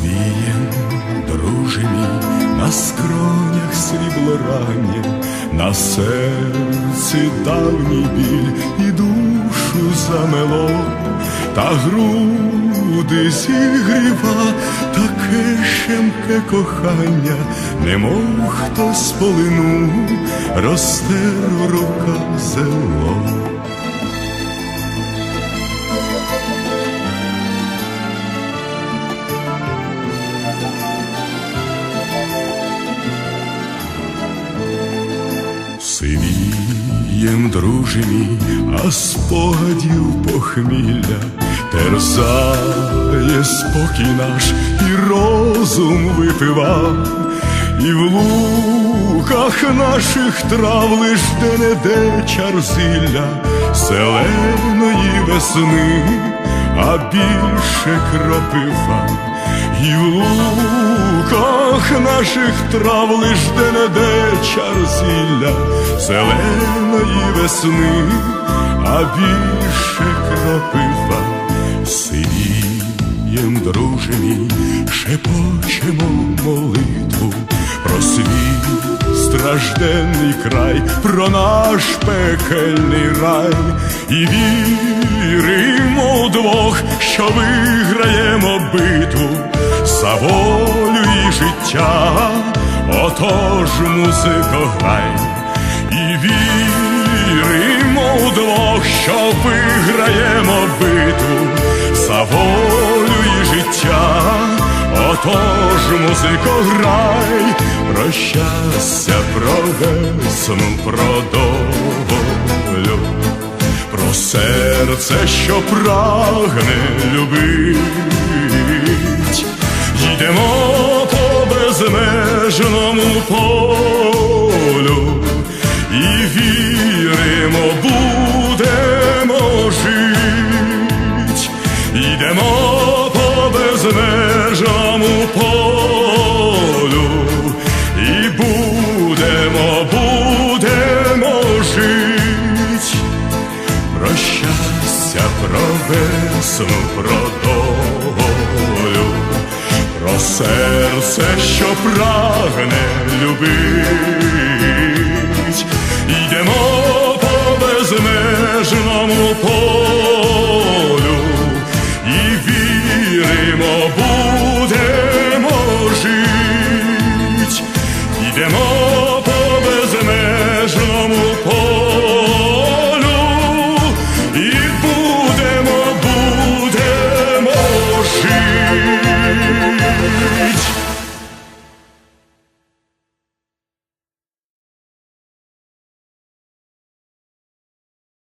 веем, друже мій, на скронях срібло раннє, на серці давній біль і душу замело, та груди зігріва, таке щемке кохання, немов хтось полину, розтер рука зело. Сивієм, друже мій, а спогадів похмілля терзає спокій наш і розум випива, і в луках наших трав лиш де-не-де чарзилля зеленої весни, а більше кропива. І в луках наших трав лиш де-не-де чарзілля зеленої весни, а більше кропива сивієм, друже мій, шепочемо молитву про свій стражденний край, про наш пекельний рай, і віримо вдвох, що виграємо битву за волю життя, отож музико грай, і віримо вдвох, що виграємо битву за волю і життя, отож музико грай, про щастя, про весну, про долю. Про серце, що прагне любить, безмежному полю. І віримо, будемо жить, йдемо по безмежному полю. І будемо, будемо жить. Про щастя, про весну, про долю, серце, що прагне любить, йдемо